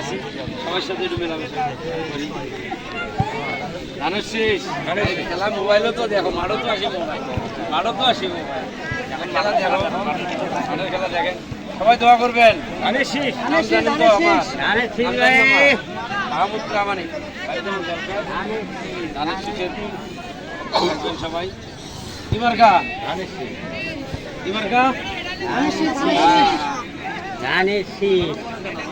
আছি। সবার সাথে একটু মেলামেশা করি। ধানের শেষ। খেলা মোবাইলও তো দেখো মাঠও তো আসে মোবাইল মাঠও তো আসে মোবাইল এখন খেলা দেখো। খেলা দেখেন। সবাই দোয়া করবেন। ধানের শেষ। তো আমার। মাহমুদ প্রামাণিক ধানের শেষের সবাই। ইমার্কা। ইমার্কা। ধানের শীষ। ভালো আছেন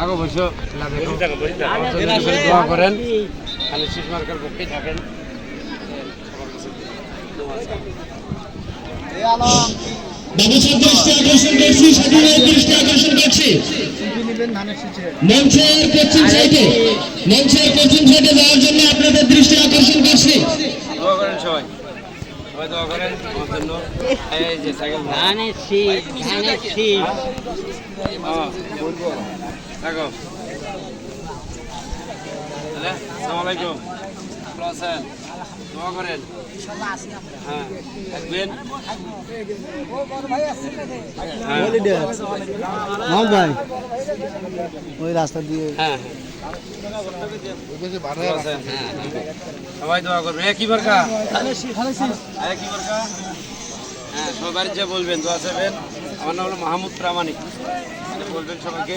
আগো বসো দোয়া করেন খালি শীষ মার্কার পক্ষে থাকেন। দৃষ্টি আকর্ষণ করছি স্বাধীনের দৃষ্টি আকর্ষণ করছি। মঞ্চের পশ্চিম সাইডে মঞ্চের পশ্চিম সাইডে যাওয়ার জন্য আপনাদের দৃষ্টি আকর্ষণ করছি। করেন সবাই। ধানের শীষ ধানের শীষ হ্যাঁ, থাকো তাহলে আসসালামু আলাইকুম। ভালো আছেন? দোয়া করেন। হ্যাঁ থাকবেন। হ্যাঁ। ভাই ওই রাস্তা দিয়ে হ্যাঁ? সবাই দোয়া করবে। কি হ্যাঁ সবাই যা বলবেন, দোয়া চাইবেন। আমার নাম হলো মাহমুদ প্রামাণিক। বলবেন সবাইকে।